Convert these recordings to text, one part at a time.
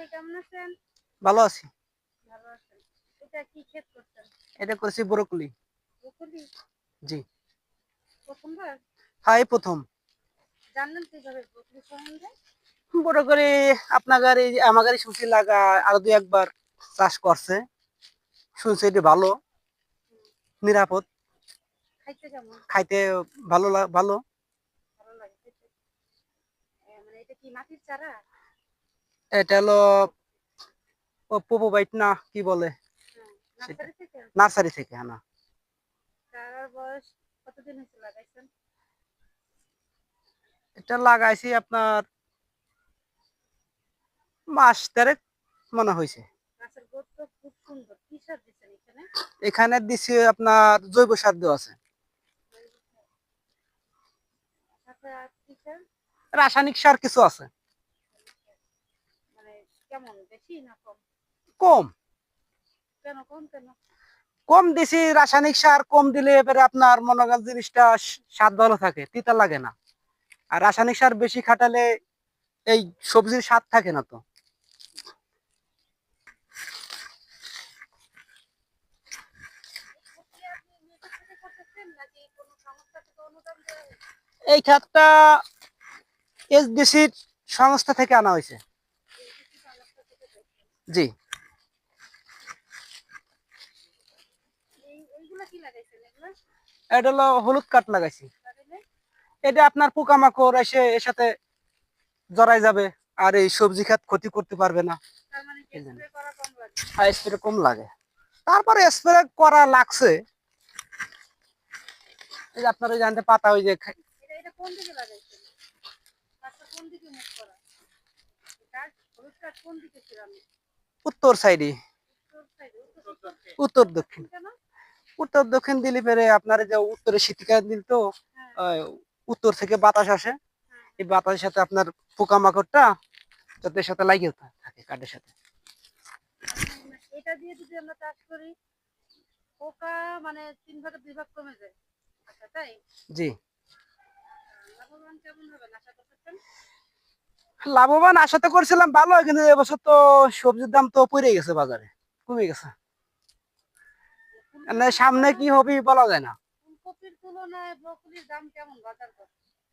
ভাই কেমন আছেন? ভালো আছি। ভালো আছেন। এটা কি ক্ষেত করছেন? এটা করেছি ব্রোকলি। ব্রোকলি? জি। প্রথমবার? হ্যাঁ প্রথম। জানলেন কীভাবে ব্রোকলি সম্বন্ধে? বড় করে আপনার এই আমাদের শুনছি লাগা আরও দুই একবার চাষ করছে। শুনছি এটি ভালো নিরাপদ। খাইতে ভালো ভালো। ভালো লাগে মানে এটা কি মাটির চারা? এটা হলো পোপো বাইট না কি বলে? নার্সারি থেকে। হ্যাঁ এটা লাগাইছি আপনার মাস তেরেক মনে হয়েছে। এখানে? দিছি আপনার জৈব সার দেওয়া আছে। সার? রাসায়নিক সার কিছু আছে। কেমন বেশি না কম? কম। কেন কম কেন? কম দিছি রাসায়নিক সার কম দিলে এবারে আপনার মনে করেন জিনিসটা স্বাদ ভালো থাকে তিতা লাগে না। আর রাসায়নিক সার বেশি খাটালে এই সবজির স্বাদ থাকে না তো। এই খাতটা এসডিসির সংস্থা থেকে আনা হয়েছে এই যে সংস্থা থেকে দেখছেন জি। এটা হলো হলুদ কাঠ লাগাইছি। এটা আপনার পোকামাকড় এসে এর সাথে জড়াই যাবে আর এই সবজি খাত ক্ষতি করতে পারবে না। তার মানে। স্প্রে কম লাগে? স্প্রে তারপরে স্প্রে করা লাগছে। আপনার ওই জানতে পাতা ওই যে কোন দিকে কোন দিকে মুখ করা গাছ হলুদ গাছ কোন দিকে ছিলাম উত্তর সাইডে। উত্তর সাইডে উত্তর উত্তর উত্তর দক্ষিণ। উত্তর দক্ষিণ দিলে পেরে আপনার যে উত্তরে শীতকাল দিল তো হ্যাঁ। উত্তর থেকে বাতাস আসে। হ্যাঁ। এই বাতাসের সাথে আপনার পোকামাকড়টা যাতে এর সাথে লাগিয়ে থাকে কাঠের সাথে? মানে এটা দিয়ে যদি আমরা চাষ করি পোকা মানে তিন ভাগে দুই ভাগ কমে যায়। আচ্ছা তাই? জি। লাভবান কেমন হবে আশা করতেছেন? লাভবান আশা তো করছিলাম ভালো কিন্তু এবছর তো সবজির দাম তো পড়ে গেছে বাজারে কমে গেছে। মানে সামনে কি হবে বলা যায় না।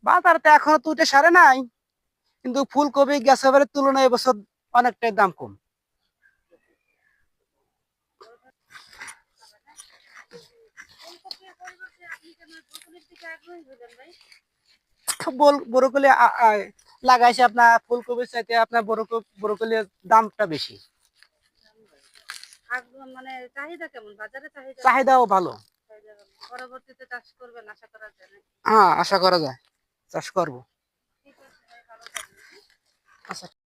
বাজার তো এখনও তো উঠে সারে নাই কিন্তু ফুলকপি গ্যাস এবারের তুলনায় এবছর অনেকটাই দাম কম। পরিবর্তে আপনি লাগাইছে আপনার ফুলকপির চাইতে আপনার বরকলির দামটা বেশি। মানে চাহিদা কেমন? বাজারে চাহিদা চাহিদাও ভালো। পরবর্তীতে চাষ করবেন আশা করা যায় হ্যাঁ আশা করা যায়। চাষ করব। আচ্ছা।